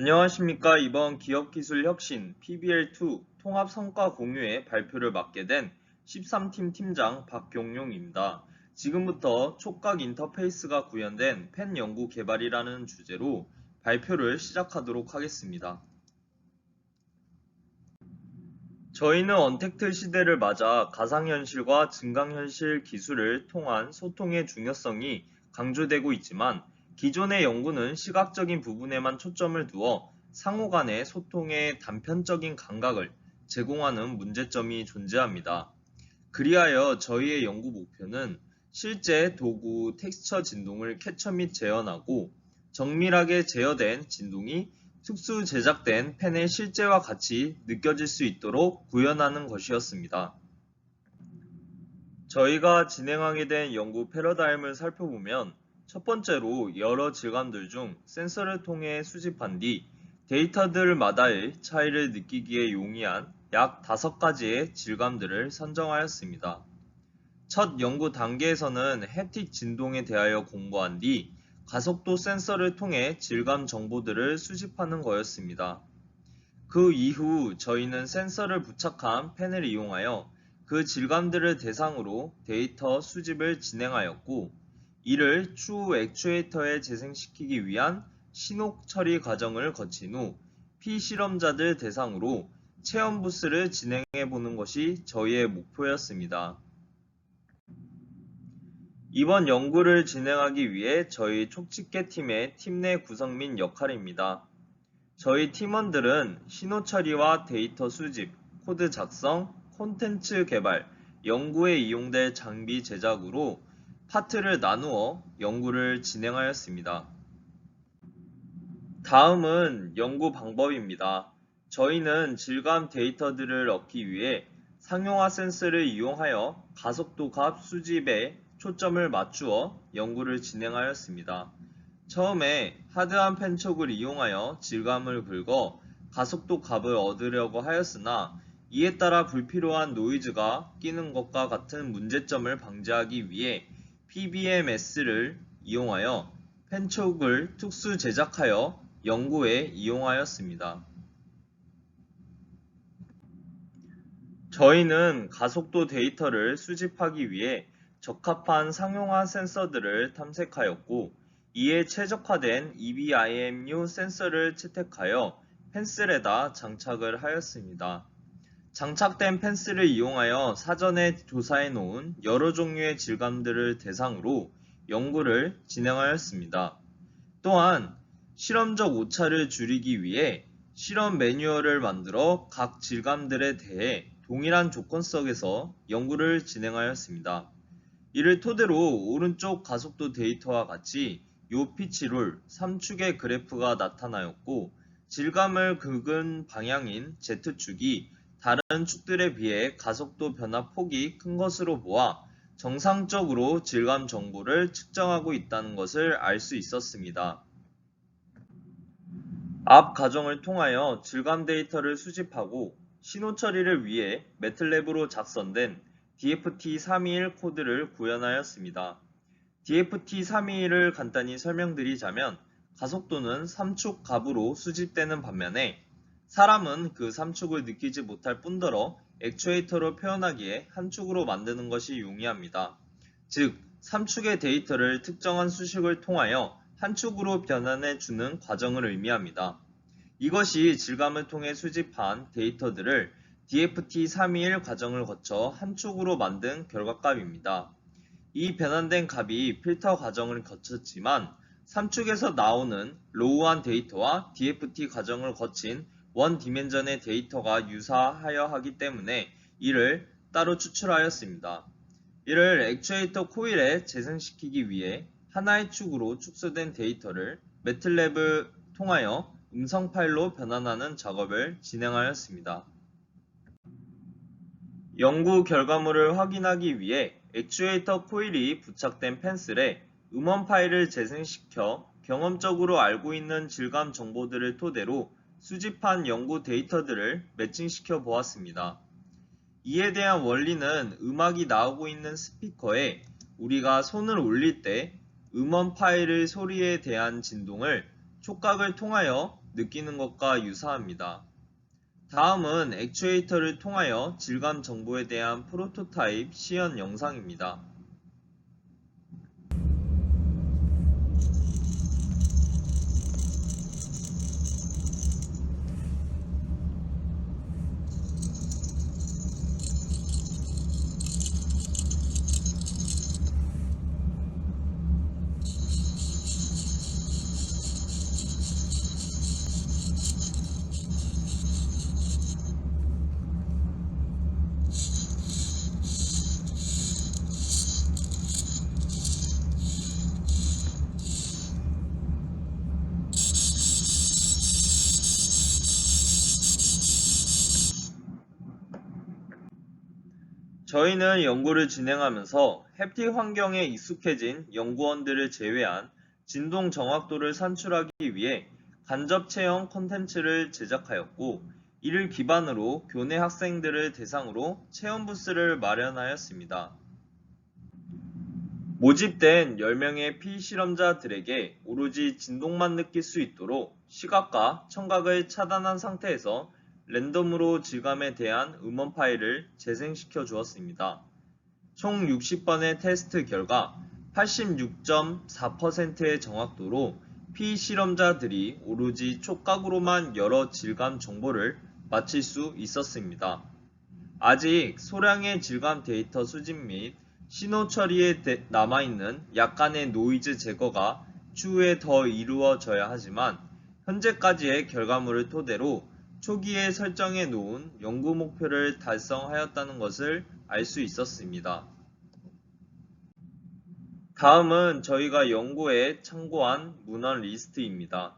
안녕하십니까. 이번 기업기술혁신 PBL2 통합성과 공유의 발표를 맡게 된 13팀 팀장 박경용입니다. 지금부터 촉각 인터페이스가 구현된 펜 연구 개발이라는 주제로 발표를 시작하도록 하겠습니다. 저희는 언택트 시대를 맞아 가상현실과 증강현실 기술을 통한 소통의 중요성이 강조되고 있지만 기존의 연구는 시각적인 부분에만 초점을 두어 상호 간의 소통의 단편적인 감각을 제공하는 문제점이 존재합니다. 그리하여 저희의 연구 목표는 실제 도구 텍스처 진동을 캡처 및 재현하고 정밀하게 제어된 진동이 특수 제작된 펜의 실제와 같이 느껴질 수 있도록 구현하는 것이었습니다. 저희가 진행하게 된 연구 패러다임을 살펴보면 첫 번째로 여러 질감들 중 센서를 통해 수집한 뒤 데이터들마다의 차이를 느끼기에 용이한 약 5가지의 질감들을 선정하였습니다. 첫 연구 단계에서는 햅틱 진동에 대하여 공부한 뒤 가속도 센서를 통해 질감 정보들을 수집하는 거였습니다. 그 이후 저희는 센서를 부착한 펜을 이용하여 그 질감들을 대상으로 데이터 수집을 진행하였고 이를 추후 액추에이터에 재생시키기 위한 신호 처리 과정을 거친 후 피실험자들 대상으로 체험 부스를 진행해 보는 것이 저희의 목표였습니다. 이번 연구를 진행하기 위해 저희 촉집계 팀의 팀 내 구성 및 역할입니다. 저희 팀원들은 신호 처리와 데이터 수집, 코드 작성, 콘텐츠 개발, 연구에 이용될 장비 제작으로 파트를 나누어 연구를 진행하였습니다. 다음은 연구 방법입니다. 저희는 질감 데이터들을 얻기 위해 상용화 센서를 이용하여 가속도 값 수집에 초점을 맞추어 연구를 진행하였습니다. 처음에 하드한 펜촉을 이용하여 질감을 긁어 가속도 값을 얻으려고 하였으나 이에 따라 불필요한 노이즈가 끼는 것과 같은 문제점을 방지하기 위해 PBMS를 이용하여 펜촉을 특수 제작하여 연구에 이용하였습니다. 저희는 가속도 데이터를 수집하기 위해 적합한 상용화 센서들을 탐색하였고 이에 최적화된 EBIMU 센서를 채택하여 펜슬에다 장착을 하였습니다. 장착된 펜슬을 이용하여 사전에 조사해 놓은 여러 종류의 질감들을 대상으로 연구를 진행하였습니다. 또한 실험적 오차를 줄이기 위해 실험 매뉴얼을 만들어 각 질감들에 대해 동일한 조건 속에서 연구를 진행하였습니다. 이를 토대로 오른쪽 가속도 데이터와 같이 요피치롤 3축의 그래프가 나타나였고 질감을 긁은 방향인 Z축이 다른 축들에 비해 가속도 변화 폭이 큰 것으로 보아 정상적으로 질감 정보를 측정하고 있다는 것을 알 수 있었습니다. 앞 과정을 통하여 질감 데이터를 수집하고 신호 처리를 위해 매틀랩으로 작성된 DFT321 코드를 구현하였습니다. DFT321을 간단히 설명드리자면 가속도는 3축 값으로 수집되는 반면에 사람은 그 3축을 느끼지 못할 뿐더러 액추에이터로 표현하기에 한 축으로 만드는 것이 용이합니다. 즉, 3축의 데이터를 특정한 수식을 통하여 한 축으로 변환해 주는 과정을 의미합니다. 이것이 질감을 통해 수집한 데이터들을 DFT321 과정을 거쳐 한 축으로 만든 결과값입니다. 이 변환된 값이 필터 과정을 거쳤지만 3축에서 나오는 로우한 데이터와 DFT 과정을 거친 원 디멘전의 데이터가 유사하여 하기 때문에 이를 따로 추출하였습니다. 이를 액추에이터 코일에 재생시키기 위해 하나의 축으로 축소된 데이터를 매틀랩을 통하여 음성 파일로 변환하는 작업을 진행하였습니다. 연구 결과물을 확인하기 위해 액추에이터 코일이 부착된 펜슬에 음원 파일을 재생시켜 경험적으로 알고 있는 질감 정보들을 토대로 수집한 연구 데이터들을 매칭시켜 보았습니다. 이에 대한 원리는 음악이 나오고 있는 스피커에 우리가 손을 올릴 때 음원 파일의 소리에 대한 진동을 촉각을 통하여 느끼는 것과 유사합니다. 다음은 액추에이터를 통하여 질감 정보에 대한 프로토타입 시연 영상입니다. 저희는 연구를 진행하면서 햅틱 환경에 익숙해진 연구원들을 제외한 진동 정확도를 산출하기 위해 간접 체험 콘텐츠를 제작하였고 이를 기반으로 교내 학생들을 대상으로 체험 부스를 마련하였습니다. 모집된 10명의 피실험자들에게 오로지 진동만 느낄 수 있도록 시각과 청각을 차단한 상태에서 랜덤으로 질감에 대한 음원 파일을 재생시켜 주었습니다. 총 60번의 테스트 결과 86.4%의 정확도로 피실험자들이 오로지 촉각으로만 여러 질감 정보를 맞힐 수 있었습니다. 아직 소량의 질감 데이터 수집 및 신호 처리에 대- 남아있는 약간의 노이즈 제거가 추후에 더 이루어져야 하지만 현재까지의 결과물을 토대로 초기에 설정해 놓은 연구 목표를 달성하였다는 것을 알 수 있었습니다. 다음은 저희가 연구에 참고한 문헌 리스트입니다.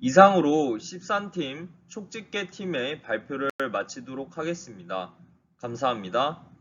이상으로 13팀 촉집게 팀의 발표를 마치도록 하겠습니다. 감사합니다.